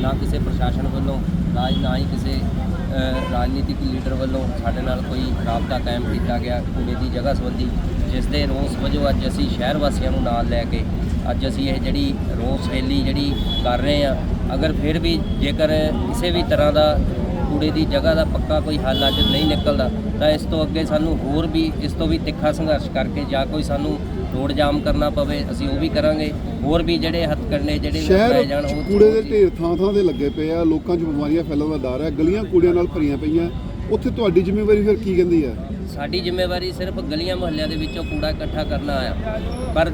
ਨਾ ਕਿਸੇ ਪ੍ਰਸ਼ਾਸਨ ਵੱਲੋਂ, ਨਾ ਹੀ ਨਾ ਹੀ ਕਿਸੇ ਰਾਜਨੀਤਿਕ ਲੀਡਰ ਵੱਲੋਂ ਸਾਡੇ ਨਾਲ ਕੋਈ ਰਾਬਤਾ ਕਾਇਮ ਕੀਤਾ ਗਿਆ ਕੂੜੇ ਦੀ ਜਗ੍ਹਾ ਸੰਬੰਧੀ, ਜਿਸ ਦੇ ਰੋਸ ਵਜੋਂ ਅੱਜ ਅਸੀਂ ਸ਼ਹਿਰ ਵਾਸੀਆਂ ਨੂੰ ਨਾਲ ਲੈ ਕੇ, ਅੱਜ ਅਸੀਂ ਇਹ ਜਿਹੜੀ ਰੋਸ ਰੈਲੀ ਜਿਹੜੀ ਕਰ ਰਹੇ ਆ ਅਗਰ ਫਿਰ ਵੀ ਜੇਕਰ ਕਿਸੇ ਵੀ ਤਰ੍ਹਾਂ ਦਾ ਕੂੜੇ ਦੀ ਜਗ੍ਹਾ ਦਾ ਪੱਕਾ ਕੋਈ ਹੱਲ ਅੱਜ ਨਹੀਂ ਨਿਕਲਦਾ ਤਾਂ ਇਸ ਤੋਂ ਅੱਗੇ ਸਾਨੂੰ ਹੋਰ ਵੀ ਇਸ ਤੋਂ ਵੀ ਤਿੱਖਾ ਸੰਘਰਸ਼ ਕਰਕੇ ਜਾਂ ਕੋਈ ਸਾਨੂੰ ਰੋਡ ਜਾਮ ਕਰਨਾ ਪਵੇ ਅਸੀਂ ਉਹ ਵੀ ਕਰਾਂਗੇ। ਹੋਰ ਵੀ ਜਿਹੜੇ ਹੱਥਕੰਡੇ ਜਿਹੜੇ ਸ਼ਹਿਰ ਲਗਾਏ ਜਾਣ ਉਹ ਕੂੜੇ ਦੇ ਢੇਰ ਥਾਂ ਥਾਂ ਤੇ ਲੱਗੇ ਪਏ ਆ ਲੋਕਾਂ 'ਚ ਬਿਮਾਰੀਆਂ ਫੈਲਣ ਦਾ ਡਰ ਹੈ ਗਲੀਆਂ ਕੂੜਿਆਂ ਨਾਲ ਭਰੀਆਂ ਪਈਆਂ। ਉੱਥੇ ਤੁਹਾਡੀ ਜ਼ਿੰਮੇਵਾਰੀ ਫਿਰ ਕੀ ਕਹਿੰਦੀ ਹੈ? ਸਾਡੀ ਜ਼ਿੰਮੇਵਾਰੀ ਸਿਰਫ ਗਲੀਆਂ ਮੁਹੱਲਿਆਂ ਦੇ ਵਿੱਚੋਂ ਕੂੜਾ ਇਕੱਠਾ ਕਰਨਾ ਆ। ਪਰ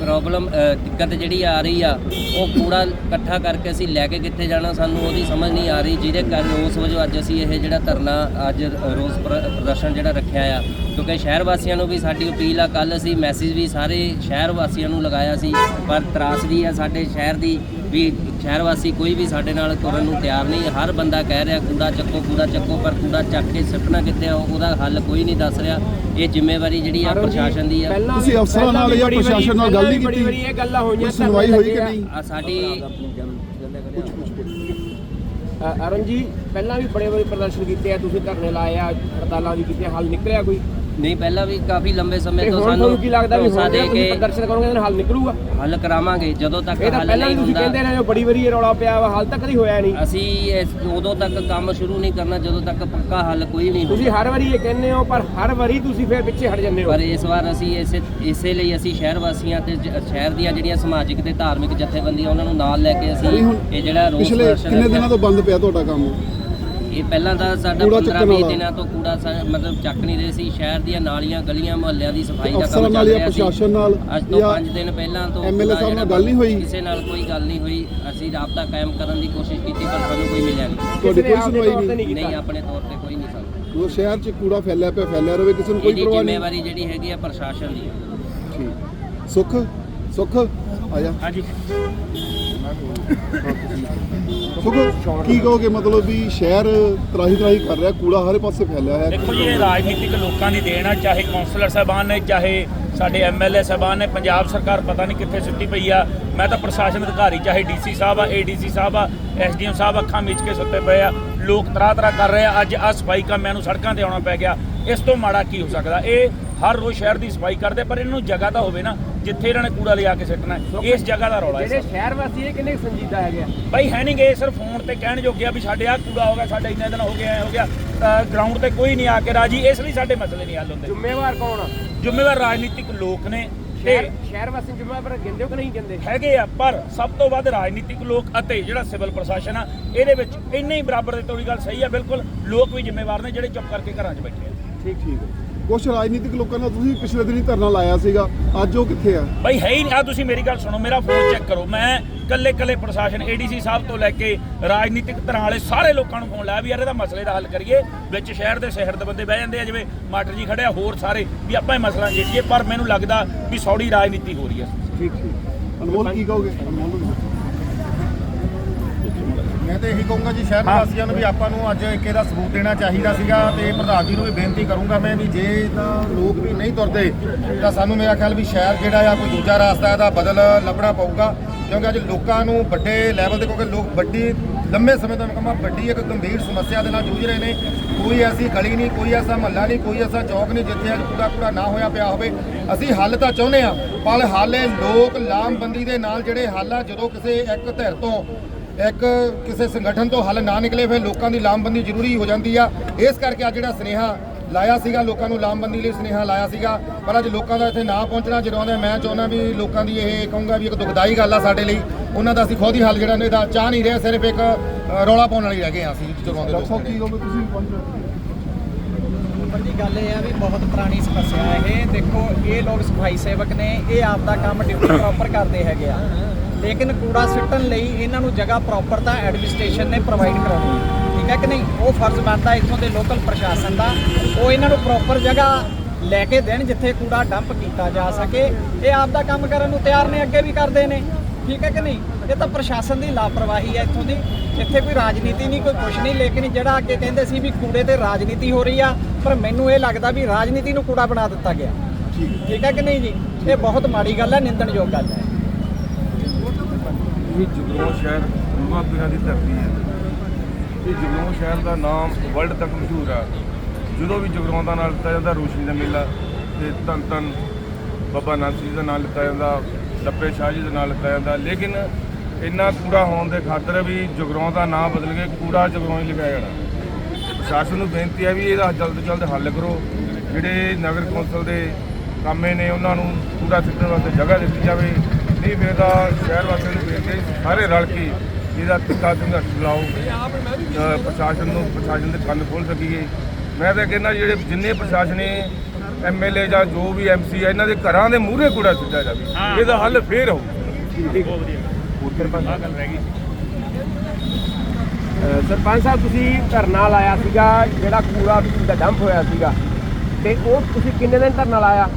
ਪ੍ਰੋਬਲਮ ਦਿੱਕਤ ਜਿਹੜੀ ਆ ਰਹੀ ਆ, ਉਹ ਕੂੜਾ ਇਕੱਠਾ ਕਰਕੇ ਅਸੀਂ ਲੈ ਕੇ ਕਿੱਥੇ ਜਾਣਾ, ਸਾਨੂੰ ਉਹਦੀ ਸਮਝ ਨਹੀਂ ਆ ਰਹੀ। ਜਿਹਦੇ ਕਾਰਨ ਉਸ ਵਜੋਂ ਅੱਜ ਅਸੀਂ ਇਹ ਜਿਹੜਾ ਧਰਨਾ ਅੱਜ ਰੋਸ ਪ੍ਰ- ਪ੍ਰਦਰਸ਼ਨ ਜਿਹੜਾ ਰੱਖਿਆ ਆ। ਕਿਉਂਕਿ ਸ਼ਹਿਰ ਵਾਸੀਆਂ ਨੂੰ ਵੀ ਸਾਡੀ ਅਪੀਲ ਆ ਕੱਲ ਅਸੀਂ ਮੈਸੇਜ ਵੀ ਸਾਰੇ ਸ਼ਹਿਰ ਵਾਸੀਆਂ ਨੂੰ ਲਗਾਇਆ ਸੀ, ਪਰ ਤਰਾਸਦੀ ਆ ਸਾਡੇ ਸ਼ਹਿਰ ਦੀ। ਵੀ ਸ਼ਹਿਰ ਵਾਸੀ ਕੋਈ ਵੀ ਸਾਡੇ ਨਾਲ ਤੁਰਨ ਨੂੰ ਤਿਆਰ ਨਹੀਂ ਹਰ ਬੰਦਾ ਕਹਿ ਰਿਹਾ ਕੂੜਾ ਚੱਕੋ ਕੂੜਾ ਚੱਕੋ ਪਰ ਕੂੜਾ ਚੱਕ ਕੇ ਸੁੱਟਣਾ ਕਿੱਥੇ ਆ ਉਹਦਾ ਹੱਲ ਕੋਈ ਨਹੀਂ ਦੱਸ ਰਿਹਾ। ਇਹ ਜ਼ਿੰਮੇਵਾਰੀ ਜਿਹੜੀ ਆ ਪ੍ਰਸ਼ਾਸਨ ਦੀ ਆ। ਤੁਸੀਂ ਅਫਸਰਾਂ ਨਾਲ ਜਾਂ ਪ੍ਰਸ਼ਾਸਨ ਨਾਲ ਗੱਲ ਨਹੀਂ ਬੜੀ ਵਾਰੀ ਕੀਤੀ ਇਹ ਗੱਲਾਂ ਹੋਈਆਂ ਸੁਣਵਾਈ ਹੋਈ ਕਿ ਨਹੀਂ? ਆ ਸਾਡੀ ਅਰੁਣ ਜੀ ਪਹਿਲਾਂ ਵੀ ਬੜੇ ਬੜੇ ਪ੍ਰਦਰਸ਼ਨ ਕੀਤੇ ਆ ਤੁਸੀਂ ਧਰਨੇ ਲਾਏ ਆ ਹੜਤਾਲਾਂ ਵੀ ਕੀਤੀਆਂ ਹੱਲ ਨਿਕਲਿਆ ਕੋਈ? ਨਹੀਂ ਪਹਿਲਾਂ ਵੀ ਕਾਫੀ ਲੰਬੇ ਸਮੇਂ ਤੇ ਸਾਨੂੰ ਕੀ ਲੱਗਦਾ ਵੀ ਹੁਣ ਦੇ ਤੁਸੀਂ ਕੇ ਪ੍ਰਦਰਸ਼ਨ ਕਰੋਗੇ ਤਾਂ ਹੱਲ ਨਿਕਲੂਗਾ? ਹੱਲ ਕਰਾਵਾਂਗੇ ਜਦੋਂ ਤੱਕ ਇਹ ਤਾਂ ਹੱਲ ਪਹਿਲਾਂ ਵੀ ਨਹੀਂ ਤੁਸੀਂ ਹੁੰਦਾ। ਕਹਿੰਦੇ ਰਹੇ ਹੋ ਬੜੀ ਵਾਰੀ ਇਹ ਰੌਲਾ ਪਿਆ ਵਾ ਹਾਲ ਤੱਕ ਕਦੀ ਹੋਇਆ ਨਹੀਂ। ਅਸੀਂ ਇਸ ਉਦੋਂ ਤੱਕ ਕੰਮ ਸ਼ੁਰੂ ਨਹੀਂ ਕਰਨਾ ਜਦੋਂ ਤੱਕ ਪੱਕਾ ਹੱਲ ਕੋਈ ਨਹੀਂ ਤੁਸੀਂ ਹਰ ਵਾਰੀ ਇਹ ਕਹਿੰਦੇ ਹੋ ਪਰ ਹਰ ਵਾਰੀ ਤੁਸੀਂ ਫਿਰ ਪਿੱਛੇ ਹਟ ਜਾਂਦੇ ਹੋ। ਪਰ ਇਸ ਵਾਰ ਅਸੀਂ ਇਸੇ ਇਸੇ ਲਈ ਅਸੀਂ ਸ਼ਹਿਰ ਵਾਸੀਆਂ ਤੇ ਸ਼ਹਿਰ ਦੀਆਂ ਜਿਹੜੀਆਂ ਸਮਾਜਿਕ ਤੇ ਧਾਰਮਿਕ ਜਥੇਬੰਦੀਆਂ ਉਹਨਾਂ ਨੂੰ ਨਾਲ ਲੈ ਕੇ ਅਸੀਂ ਨਹੀਂ ਇਹ ਜਿਹੜਾ ਰੋਸ ਪਿਛਲੇ ਪ੍ਰਦਰਸ਼ਨ ਕਿੰਨੇ। ਦਿਨਾਂ ਤੋਂ ਬੰਦ ਪਿਆ ਤੁਹਾਡਾ ਕੰਮ? ਇਹ ਪਹਿਲਾਂ ਤਾਂ ਸਾਡਾ ਕੂੜਾ 15 ਚੱਕਣ 20 ਵਾਲਾ। ਦਿਨਾਂ ਤੋਂ ਕੂੜਾ ਸਾ- ਮਤਲਬ ਚੱਕ ਨਹੀਂ ਰਹੇ ਸੀ ਸ਼ਹਿਰ ਦੀਆਂ ਨਾਲੀਆਂ ਗਲੀਆਂ ਮੁਹੱਲਿਆਂ ਦੀ ਸਫ਼ਾਈ ਦਾ ਅਫਸਰਾਂ ਕੰਮ ਨਾਲ ਚੱਲ ਜਾਂ ਰਿਹਾ ਸੀ। ਪ੍ਰਸ਼ਾਸਨ ਨਾਲ ਅੱਜ ਤੋਂ ਜਾਂ 5 ਦਿਨ ਪਹਿਲਾਂ ਤੋਂ MLA ਸਾਹਿਬ ਨਾਲ ਗੱਲ ਨਹੀਂ ਹੋਈ? ਕਿਸੇ ਨਾਲ ਕੋਈ ਗੱਲ ਨਹੀਂ ਹੋਈ। ਅਸੀਂ ਰਾਬਤਾ ਕਾਇਮ ਕਰਨ ਦੀ ਕੋਸ਼ਿਸ਼ ਕੀਤੀ ਪਰ ਸਾਨੂੰ ਕੋਈ ਮਿਲਿਆ ਨਹੀਂ। ਤੁਹਾਡੀ ਕੋਈ ਸੁਣਵਾਈ ਨਹੀਂ? ਨਹੀਂ ਆਪਣੇ ਤੌਰ ਤੇ ਕੋਈ ਨਹੀਂ ਸਾਨੂੰ। ਉਹ ਸ਼ਹਿਰ 'ਚ ਕੂੜਾ ਫੈਲਿਆ ਪਿਆ ਫੈਲਿਆ ਰਹੇ ਕਿਸੇ ਨੂੰ ਕੋਈ ਇਹਦੀ ਪਰਵਾਹ ਨਹੀਂ? ਜ਼ਿੰਮੇਵਾਰੀ ਜਿਹੜੀ ਹੈਗੀ ਆ ਪ੍ਰਸ਼ਾਸਨ ਦੀ। ਹੈ ਠੀਕ। ਸੁੱਖ? ਸੁੱਖ? ਆ ਜਾ। ਹਾਂਜੀ। ਸੁੱਖ? ਕੀ ਕਹੋਗੇ? ਮਤਲਬ ਵੀ ਸ਼ਹਿਰ ਤਰਾਹੀ ਤਰਾਹੀ ਕਰ ਰਿਹਾ ਕੂੜਾ ਹਰੇ ਪਾਸੇ ਫੈਲਿਆ ਹੈ ਦੇਖੋ ਜੀ ਇਹ ਰਾਜਨੀਤਿਕ ਲੋਕਾਂ ਦੀ ਦੇਣ ਆ ਚਾਹੇ ਕਾਉਂਸਲਰ ਸਾਹਿਬਾਨ ਨੇ ਚਾਹੇ ਸਾਡੇ ਐਮਐਲਏ ਸਾਹਿਬਾਨ ਨੇ ਪੰਜਾਬ ਸਰਕਾਰ ਪਤਾ ਨਹੀਂ ਕਿੱਥੇ ਸੁੱਤੀ ਪਈ ਆ। ਮੈਂ ਤਾਂ ਪ੍ਰਸ਼ਾਸਨ ਅਧਿਕਾਰੀ ਚਾਹੇ ਡੀਸੀ ਸਾਹਿਬ ਆ ਏਡੀਸੀ ਸਾਹਿਬ ਆ ਐਸਡੀਐਮ ਸਾਹਿਬ ਅੱਖਾਂ ਮੀਚ ਕੇ ਸੁੱਤੇ ਪਏ ਆ। ਲੋਕ ਤਰਾ ਤਰਾ ਕਰ ਰਹੇ ਆ। ਅੱਜ ਆ ਸਫ਼ਾਈ ਕਾਮਿਆਂ ਨੂੰ ਸੜਕਾਂ ਤੇ ਆਉਣਾ ਪੈ ਗਿਆ। ਇਸ ਤੋਂ ਮਾੜਾ ਕੀ ਹੋ ਸਕਦਾ? ਇਹ ਹਰ ਰੋਜ਼ ਸ਼ਹਿਰ ਦੀ ਸਫ਼ਾਈ ਕਰਦੇ ਪਰ ਇਹਨੂੰ ਜਗ੍ਹਾ ਤਾਂ ਹੋਵੇ ਨਾ। ਜਿੱਥੇ ਇਹਨਾਂ ਨੇ ਕੂੜਾ ਲਿਆ ਕੇ ਸਿੱਟਣਾ। ਇਸ ਜਗ੍ਹਾ ਦਾ ਰੌਲਾ ਹੈ ਜਿਹੜੇ। ਸ਼ਹਿਰ ਵਾਸੀ ਇਹ ਕਿੰਨੇ ਸੰਜੀਦਾ ਹੈਗੇ ਆ? ਬਈ ਹੈ ਨਹੀਂ ਗਏ ਸਿਰਫ ਫੋਨ ਤੇ ਕਹਿਣ ਜੋਗੇ ਆ ਵੀ ਸਾਡੇ ਆ ਕੂੜਾ ਹੋ ਗਿਆ ਸਾਡੇ ਇੰਨੇ ਦਿਨ ਹੋ ਗਏ ਐ ਹੋ ਗਿਆ। ਗਰਾਊਂਡ ਤੇ ਕੋਈ ਨਹੀਂ ਆ ਕੇ ਰਾਜੀ ਇਸ ਲਈ ਸਾਡੇ ਮਸਲੇ ਨਹੀਂ ਹੱਲ ਹੁੰਦੇ। ਜ਼ਿੰਮੇਵਾਰ ਕੌਣ ਆ? ਜ਼ਿੰਮੇਵਾਰ ਰਾਜਨੀਤਿਕ ਲੋਕ ਨੇ ਸ਼ਹਿਰ ਸ਼ਹਿਰ ਵਾਸੀ ਜ਼ਿੰਮੇਵਾਰ ਗਿੰਦੇ ਹੋ ਕਿ ਨਹੀਂ ਗਿੰਦੇ ਹੈਗੇ ਆ ਪਰ ਸਭ ਤੋਂ ਵੱਧ ਰਾਜਨੀਤਿਕ ਲੋਕ ਅਤੇ ਜਿਹੜਾ ਸਿਵਲ ਪ੍ਰਸ਼ਾਸਨ ਆ ਇਹਦੇ ਵਿੱਚ ਇੰਨੇ ਹੀ ਬਰਾਬਰ ਦੇ ਤੋੜੀ ਗੱਲ ਸਹੀ ਆ ਬਿਲਕੁਲ ਲੋਕ ਵੀ ਜ਼ਿੰਮੇਵਾਰ ਨੇ ਜਿਹੜੇ ਚੁੱਪ ਕਰਕੇ ਘਰਾਂ 'ਚ ਬੈਠੇ ਆ। ਠੀਕ ਠੀਕ ਕੁਝ ਰਾਜਨੀਤਿਕ ਲੋਕਾਂ ਨਾਲ ਤੁਸੀਂ ਪਿਛਲੇ ਦਿਨੀ ਧਰਨਾ ਲਾਇਆ ਸੀਗਾ। ਅੱਜ ਉਹ ਕਿੱਥੇ ਆ? ਬਈ ਹੈ ਹੀ ਨਹੀਂ। ਆ ਤੁਸੀਂ ਮੇਰੀ ਗੱਲ ਸੁਣੋ ਮੇਰਾ ਫੋਨ ਚੈੱਕ ਕਰੋ। ਮੈਂ ਕੱਲੇ ਕੱਲੇ ਪ੍ਰਸ਼ਾਸਨ ਏਡੀਸੀ ਸਾਹਿਬ ਤੋਂ ਲੈ ਕੇ ਰਾਜਨੀਤਿਕ ਧਿਰਾਂ ਵਾਲੇ ਸਾਰੇ ਲੋਕਾਂ ਨੂੰ ਫੋਨ ਲਾਇਆ ਵੀ ਯਾਰ ਇਹਦਾ ਮਸਲੇ ਦਾ ਹੱਲ ਕਰੀਏ। ਵਿੱਚ ਸ਼ਹਿਰ ਦੇ ਸ਼ਹਿਰ ਦੇ ਬੰਦੇ ਬਹਿ ਜਾਂਦੇ ਆ ਜਿਵੇਂ ਮਾਸਟਰ ਜੀ ਖੜਿਆ ਹੋਰ ਸਾਰੇ ਵੀ ਆਪਾਂ ਇਹ ਮਸਲਾ ਜੇੜੀਏ ਪਰ ਮੈਨੂੰ ਲੱਗਦਾ ਵੀ ਸੌੜੀ ਰਾਜਨੀਤੀ ਹੋ ਰਹੀ ਹੈ। ਠੀਕ ਠੀਕ। ਅਨਮੋਲ ਕੀ ਕਹੋਗੇ? ਅਨਮੋਲ ਨੂੰ ਮੈਂ ਤਾਂ ਇਹੀ ਕਹੂੰਗਾ ਜੀ, ਸ਼ਹਿਰ ਵਾਸੀਆਂ ਨੂੰ ਵੀ ਆਪਾਂ ਨੂੰ ਅੱਜ ਇੱਕ ਇਹਦਾ ਸਬੂਤ ਦੇਣਾ ਚਾਹੀਦਾ ਸੀਗਾ ਤੇ ਪ੍ਰਧਾਨ ਜੀ ਨੂੰ ਵੀ ਬੇਨਤੀ ਕਰੂੰਗਾ ਮੈਂ ਵੀ ਜੇ ਤਾਂ ਲੋਕ ਵੀ ਨਹੀਂ ਤੁਰਦੇ, ਤਾਂ ਸਾਨੂੰ ਮੇਰਾ ਖਿਆਲ ਵੀ ਸ਼ਹਿਰ ਜਿਹੜਾ ਆ ਕੋਈ ਦੂਜਾ ਰਸਤਾ ਇਹਦਾ ਬਦਲ ਲੱਭਣਾ ਪਊਗਾ। ਕਿਉਂਕਿ ਅੱਜ ਲੋਕਾਂ ਨੂੰ ਵੱਡੇ ਲੈਵਲ ਤੇ, ਕਿਉਂਕਿ ਲੋਕ ਵੱਡੀ, ਲੰਮੇ ਸਮੇਂ ਤੋਂ ਮੈਂ ਵੱਡੀ ਇੱਕ ਗੰਭੀਰ ਸਮੱਸਿਆ ਦੇ ਨਾਲ ਜੂਝ ਰਹੇ ਨੇ। ਕੋਈ ਐਸੀ ਗਲੀ ਨਹੀਂ, ਕੋਈ ਐਸਾ ਮਹੱਲਾ ਨਹੀਂ, ਕੋਈ ਐਸਾ ਚੌਕ ਨਹੀਂ ਜਿੱਥੇ ਅੱਜ ਕੂੜਾ ਕੂੜਾ ਨਾ ਹੋਇਆ ਪਿਆ ਹੋਵੇ। ਅਸੀਂ ਹੱਲ ਤਾਂ ਚਾਹੁੰਦੇ ਆ ਪਰ ਹਾਲੇ ਲੋਕ ਲਾਮਬੰਦੀ ਦੇ ਨਾਲ ਜਿਹੜੇ ਹੱਲ ਆ, ਜਦੋਂ ਕਿਸੇ ਇੱਕ ਧਿਰ ਤੋਂ ਇੱਕ ਕਿਸੇ ਸੰਗਠਨ ਤੋਂ ਹੱਲ ਨਾ ਨਿਕਲੇ ਫਿਰ ਲੋਕਾਂ ਦੀ ਲਾਮਬੰਦੀ ਜ਼ਰੂਰੀ ਹੋ ਜਾਂਦੀ ਆ। ਇਸ ਕਰਕੇ ਅੱਜ ਜਿਹੜਾ ਸਨੇਹਾ ਲਾਇਆ ਸੀਗਾ ਲੋਕਾਂ ਨੂੰ ਲਾਮਬੰਦੀ ਲਈ ਸਨੇਹਾ ਲਾਇਆ ਸੀਗਾ। ਪਰ ਅੱਜ ਲੋਕਾਂ ਦਾ ਇੱਥੇ ਨਾ ਪਹੁੰਚਣਾ ਜਰਵਾਉਂਦੇ ਮੈਂ ਚਾਹੁੰਦਾ ਵੀ ਲੋਕਾਂ ਦੀ ਇਹ ਕਹੂੰਗਾ ਵੀ ਇੱਕ ਦੁਖਦਾਈ ਗੱਲ ਆ ਸਾਡੇ ਲਈ। ਉਹਨਾਂ ਦਾ ਅਸੀਂ ਖੁਦ ਹੀ ਹੱਲ ਜਿਹੜਾ ਨੇ ਦਾ ਚਾਹ ਨਹੀਂ ਰਿਹਾ ਸਿਰਫ ਇੱਕ ਰੌਲਾ ਪਾਉਣ ਵਾਲੀ ਰਹਿ ਗਏ ਹਾਂ ਅਸੀਂ ਸਾਹਿਬ ਲੋਕਾਂ ਕੀ ਕਹੋਗੇ ਤੁਸੀਂ? ਪਹੁੰਚ ਰਹੇ ਵੱਡੀ ਗੱਲ ਇਹ ਆ ਵੀ ਬਹੁਤ ਪੁਰਾਣੀ ਸਮੱਸਿਆ ਹੈ ਇਹ। ਦੇਖੋ ਇਹ ਲੋਕ ਸਫ਼ਾਈ ਸੇਵਕ ਨੇ ਇਹ ਆਪ ਦਾ ਕੰਮ ਡਿਊਟੀ ਪ੍ਰੋਪਰ ਕਰਦੇ ਹੈਗੇ ਆ। ਲੇਕਿਨ ਕੂੜਾ ਸਿੱਟਣ ਲਈ ਇਹਨਾਂ ਨੂੰ ਜਗ੍ਹਾ ਪ੍ਰੋਪਰ ਤਾਂ ਐਡਮਿਨਿਸਟ੍ਰੇਸ਼ਨ ਨੇ ਪ੍ਰੋਵਾਈਡ ਕਰਾਉਣੀ ਹੈ। ਠੀਕ ਹੈ ਕਿ ਨਹੀਂ? ਉਹ ਫਰਜ਼ ਬਣਦਾ ਇੱਥੋਂ ਦੇ ਲੋਕਲ ਪ੍ਰਸ਼ਾਸਨ ਦਾ। ਉਹ ਇਹਨਾਂ ਨੂੰ ਪ੍ਰੋਪਰ ਜਗ੍ਹਾ ਲੈ ਕੇ ਦੇਣ ਜਿੱਥੇ ਕੂੜਾ ਡੰਪ ਕੀਤਾ ਜਾ ਸਕੇ। ਇਹ ਆਪ ਦਾ ਕੰਮ ਕਰਨ ਨੂੰ ਤਿਆਰ ਨੇ ਅੱਗੇ ਵੀ ਕਰਦੇ ਨੇ। ਠੀਕ ਹੈ ਕਿ ਨਹੀਂ? ਇਹ ਤਾਂ ਪ੍ਰਸ਼ਾਸਨ ਦੀ ਲਾਪਰਵਾਹੀ ਹੈ ਇੱਥੋਂ ਦੀ। ਇੱਥੇ ਕੋਈ ਰਾਜਨੀਤੀ ਨਹੀਂ ਕੋਈ ਕੁਛ ਨਹੀਂ। ਲੇਕਿਨ ਜਿਹੜਾ ਅੱਗੇ ਕਹਿੰਦੇ ਸੀ ਵੀ ਕੂੜੇ ਤੇ ਰਾਜਨੀਤੀ ਹੋ ਰਹੀ ਆ ਪਰ ਮੈਨੂੰ ਇਹ ਲੱਗਦਾ ਵੀ ਰਾਜਨੀਤੀ ਨੂੰ ਕੂੜਾ ਬਣਾ ਦਿੱਤਾ ਗਿਆ। ਠੀਕ ਹੈ ਕਿ ਨਹੀਂ ਜੀ? ਇਹ ਬਹੁਤ ਮਾੜੀ ਗੱਲ ਹੈ ਨਿੰਦਣਯੋਗ ਗੱਲ ਹੈ। ਇਹ ਜਗਰੋਹ ਸ਼ਹਿਰ ਦੁਰਗਾਪੁਰਾਂ ਦੀ ਧਰਤੀ ਹੈ। ਇਹ ਜਗਰਾਉਂ ਸ਼ਹਿਰ ਦਾ ਨਾਮ ਵਰਲਡ ਤੱਕ ਮਸ਼ਹੂਰ ਆ। ਜਦੋਂ ਵੀ ਜਗਰਾਉਂ ਦਾ ਨਾਮ ਲਿੱਤਾ ਜਾਂਦਾ, ਰੋਸ਼ਨੀ ਦਾ ਮੇਲਾ ਤੇ ਧੰਨ ਧੰਨ ਬਾਬਾ ਨਾਨਕ ਜੀ ਦਾ ਨਾਮ ਲਿੱਤਾ ਜਾਂਦਾ ਲੱਪੇ ਸ਼ਾਹ ਜੀ ਦਾ ਨਾਮ ਲਿੱਤਾ ਜਾਂਦਾ। ਲੇਕਿਨ ਇੰਨਾ ਕੂੜਾ ਹੋਣ ਦੇ ਖਾਤਰ ਵੀ ਜਗਰਾਉਂ ਦਾ ਨਾਮ ਬਦਲ ਕੇ ਕੂੜਾ ਜਗਰਾਉਂ ਹੀ ਲਿਖਿਆ ਜਾਣਾ। ਪ੍ਰਸ਼ਾਸਨ ਨੂੰ ਬੇਨਤੀ ਹੈ ਵੀ ਇਹਦਾ ਜਲਦ ਤੋਂ ਜਲਦ ਹੱਲ ਕਰੋ। ਜਿਹੜੇ ਨਗਰ ਕੌਂਸਲ ਦੇ ਕਾਮੇ ਨੇ, ਉਹਨਾਂ ਨੂੰ ਕੂੜਾ ਸਿੱਟਣ ਵਾਸਤੇ ਜਗ੍ਹਾ ਦਿੱਤੀ ਜਾਵੇ। ਨਹੀਂ ਫਿਰ ਤਾਂ ਸ਼ਹਿਰ ਵਾਸੀਆਂ ਨੂੰ ਬੇਨਤੀ ਸਾਰੇ ਰਲ ਕੇ ਇਹਦਾ ਤਿੱਖਾ ਸੰਘਰਸ਼ ਚਲਾਓ ਪ੍ਰਸ਼ਾਸਨ ਨੂੰ ਪ੍ਰਸ਼ਾਸਨ ਦੇ ਕੰਨ ਖੋਲ ਸਕੀਏ। ਮੈਂ ਤਾਂ ਕਹਿੰਦਾ ਜਿਹੜੇ ਜਿੰਨੇ ਪ੍ਰਸ਼ਾਸਨ ਐਮਐਲਏ ਜਾਂ ਜੋ ਵੀ ਐਮਸੀ ਹੈ ਇਹਨਾਂ ਦੇ ਘਰਾਂ ਦੇ ਮੂਹਰੇ ਕੂੜਾ ਸਿੱਟਿਆ ਜਾਵੇ। ਇਹਦਾ ਹੱਲ ਫੇਰ ਹੋਊ। ਸਰਪੰਚ ਸਾਹਿਬ ਤੁਸੀਂ ਧਰਨਾ ਲਾਇਆ ਸੀਗਾ ਜਿਹੜਾ ਕੂੜਾ ਦਾ ਡੰਪ ਹੋਇਆ ਸੀਗਾ। ਤੇ ਉਹ ਤੁਸੀਂ ਕਿੰਨੇ ਦਿਨ ਧਰਨਾ ਲਾਇਆ?